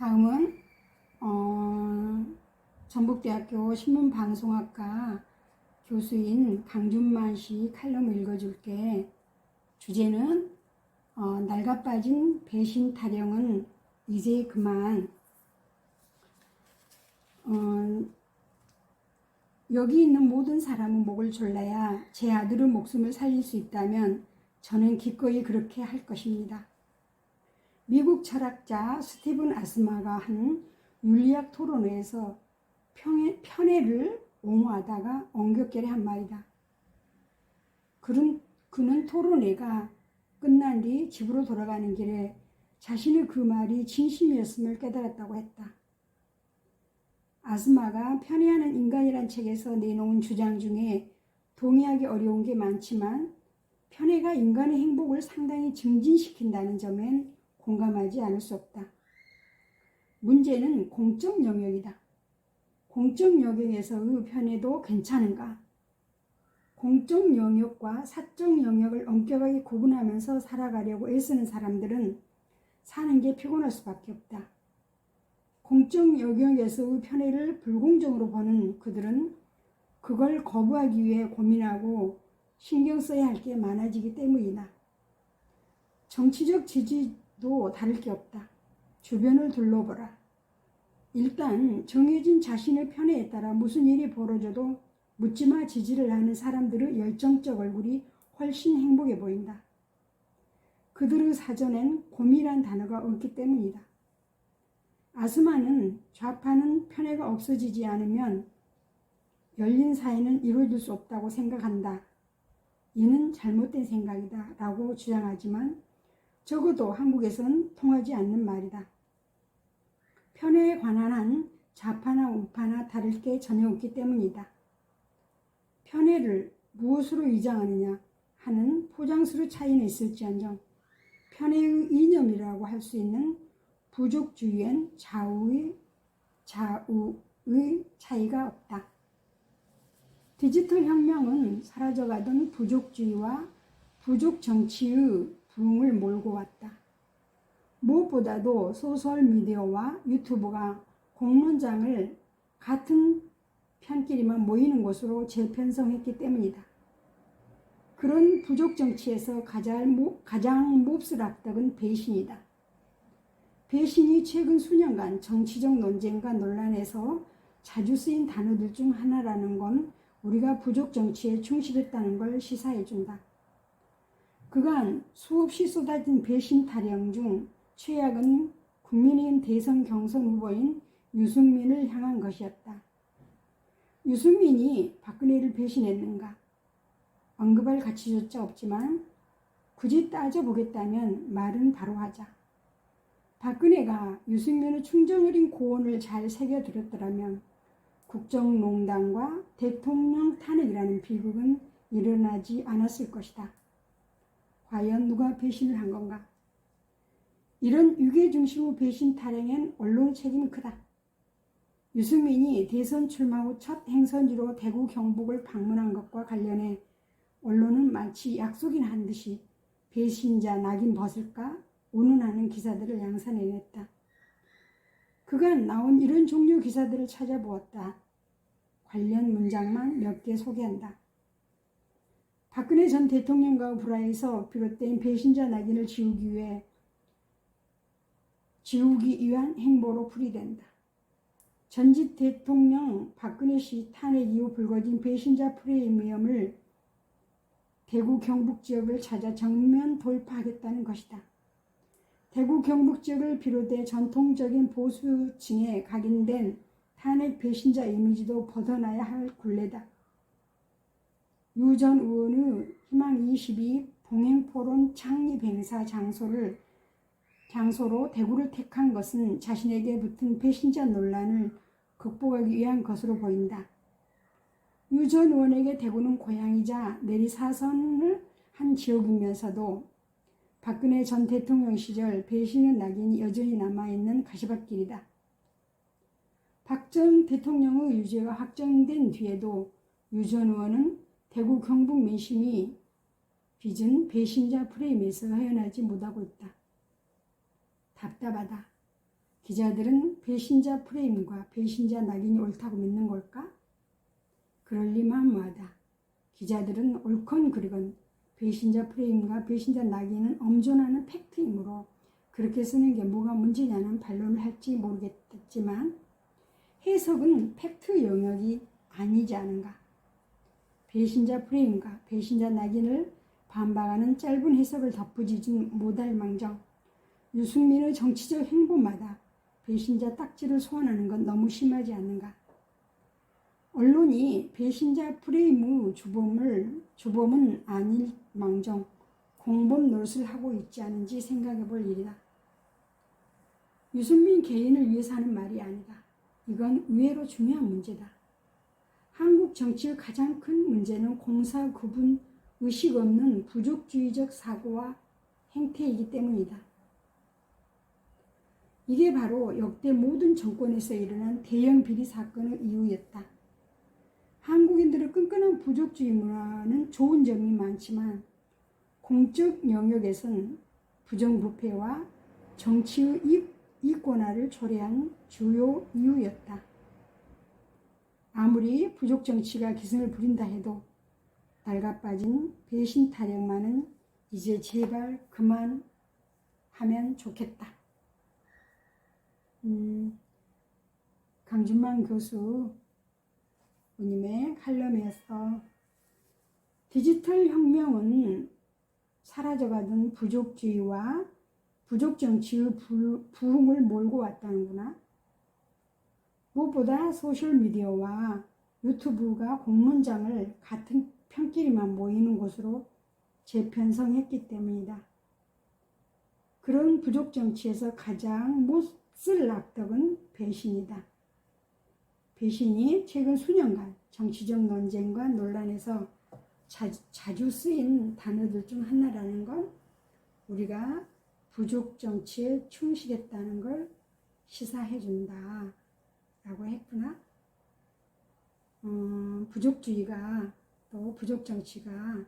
다음은 어, 전북대학교 신문방송학과 교수인 강준만 씨 칼럼을 읽어줄게. 주제는 어, 낡아 빠진 배신 타령은 이제 그만. 어, 여기 있는 모든 사람은 목을 졸라야 제 아들의 목숨을 살릴 수 있다면 저는 기꺼이 그렇게 할 것입니다. 미국 철학자 스티븐 아스마가 한 윤리학 토론회에서 평해, 편애를 옹호하다가 엉겹결에 한 말이다. 그는, 그는 토론회가 끝난 뒤 집으로 돌아가는 길에 자신의 그 말이 진심이었음을 깨달았다고 했다. 아스마가 편애하는 인간이란 책에서 내놓은 주장 중에 동의하기 어려운 게 많지만 편애가 인간의 행복을 상당히 증진시킨다는 점엔 공감하지 않을 수 없다. 문제는 공적 영역이다. 공적 영역에서의 편애도 괜찮은가? 공적 영역과 사적 영역을 엄격하게 구분하면서 살아가려고 애쓰는 사람들은 사는 게 피곤할 수밖에 없다. 공적 영역에서의 편애를 불공정으로 보는 그들은 그걸 거부하기 위해 고민하고 신경 써야 할 게 많아지기 때문이다. 정치적 지지 도 다를 게 없다. 주변을 둘러보라. 일단 정해진 자신의 편애에 따라 무슨 일이 벌어져도 묻지마 지지를 하는 사람들의 열정적 얼굴이 훨씬 행복해 보인다. 그들의 사전엔 고민이란 단어가 없기 때문이다. 아스마는 좌파는 편애가 없어지지 않으면 열린 사회는 이루어질 수 없다고 생각한다. 이는 잘못된 생각이다. 라고 주장하지만 적어도 한국에선 통하지 않는 말이다. 편애에 관한 한 좌파나 우파나 다를 게 전혀 없기 때문이다. 편애를 무엇으로 위장하느냐 하는 포장수로 차이는 있을지언정 편애의 이념이라고 할 수 있는 부족주의엔 좌우의, 좌우의 차이가 없다. 디지털 혁명은 사라져가던 부족주의와 부족 정치의 부흥을 몰고 왔다. 무엇보다도 소설미디어와 유튜브가 공론장을 같은 편끼리만 모이는 곳으로 재편성했기 때문이다. 그런 부족 정치에서 가장, 가장 몹쓸 악덕은 배신이다. 배신이 최근 수년간 정치적 논쟁과 논란에서 자주 쓰인 단어들 중 하나라는 건 우리가 부족 정치에 충실했다는 걸 시사해준다. 그간 수없이 쏟아진 배신 타령 중 최악은 국민의힘 대선 경선 후보인 유승민을 향한 것이었다. 유승민이 박근혜를 배신했는가? 언급할 가치조차 없지만 굳이 따져보겠다면 말은 바로 하자. 박근혜가 유승민의 충정어린 고언을 잘 새겨들었더라면 국정농단과 대통령 탄핵이라는 비극은 일어나지 않았을 것이다. 과연 누가 배신을 한 건가? 이런 유계 중심의 배신 타령엔 언론 책임이 크다. 유승민이 대선 출마 후 첫 행선지로 대구 경북을 방문한 것과 관련해 언론은 마치 약속이나 한 듯이 배신자 낙인 벗을까 운운하는 기사들을 양산해냈다. 그간 나온 이런 종류 기사들을 찾아보았다. 관련 문장만 몇 개 소개한다. 박근혜 전 대통령과 불화에서 비롯된 배신자 낙인을 지우기 위해 지우기 위한 행보로 풀이된다. 전직 대통령 박근혜 씨 탄핵 이후 불거진 배신자 프레미엄을 대구 경북 지역을 찾아 정면 돌파하겠다는 것이다. 대구 경북 지역을 비롯해 전통적인 보수층에 각인된 탄핵 배신자 이미지도 벗어나야 할 굴레다. 유전 의원의 희망 22 봉행포론 창립 행사 장소를 장소로 대구를 택한 것은 자신에게 붙은 배신자 논란을 극복하기 위한 것으로 보인다. 유 전 의원에게 대구는 고향이자 내리사선을 한 지역이면서도 박근혜 전 대통령 시절 배신의 낙인이 여전히 남아있는 가시밭길이다. 박 전 대통령의 유죄가 확정된 뒤에도 유 전 의원은 대구 경북 민심이 빚은 배신자 프레임에서 헤어나지 못하고 있다. 답답하다. 기자들은 배신자 프레임과 배신자 낙인이 옳다고 믿는 걸까? 그럴 리만 뭐하다. 기자들은 옳건 그르건 배신자 프레임과 배신자 낙인은 엄존하는 팩트이므로 그렇게 쓰는 게 뭐가 문제냐는 반론을 할지 모르겠지만 해석은 팩트 영역이 아니지 않은가. 배신자 프레임과 배신자 낙인을 반박하는 짧은 해석을 덧붙이진 못할 망정 유승민의 정치적 행보마다 배신자 딱지를 소환하는 건 너무 심하지 않는가. 언론이 배신자 프레임의 주범을 주범은 아닐 망정 공범 노릇을 하고 있지 않은지 생각해 볼 일이다. 유승민 개인을 위해서 하는 말이 아니다. 이건 의외로 중요한 문제다. 한국 정치의 가장 큰 문제는 공사 구분 의식 없는 부족주의적 사고와 행태이기 때문이다. 이게 바로 역대 모든 정권에서 일어난 대형 비리 사건의 이유였다. 한국인들의 끈끈한 부족주의 문화는 좋은 점이 많지만 공적 영역에선 부정부패와 정치의 이권화를 초래한 주요 이유였다. 아무리 부족 정치가 기승을 부린다 해도 낡아빠진 배신 타령만은 이제 제발 그만 하면 좋겠다. 음, 강준만 교수 님의 칼럼에서 디지털 혁명은 사라져가던 부족주의와 부족 정치의 부- 부흥을 몰고 왔다는구나. 무엇보다 소셜미디어와 유튜브가 공론장을 같은 편끼리만 모이는 곳으로 재편성했기 때문이다. 그런 부족 정치에서 가장 못쓸 악덕은 배신이다. 배신이 최근 수년간 정치적 논쟁과 논란에서 자, 자주 쓰인 단어들 중 하나라는 건 우리가 부족 정치에 충실했다는 걸 시사해 준다. 라고 했구나. 음, 부족주의가 또 부족정치가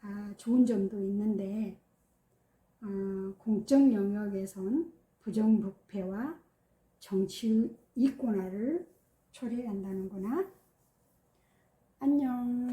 아, 좋은 점도 있는데 어, 공적 영역에선 부정부패와 정치 이권화를 초래한다는구나. 안녕.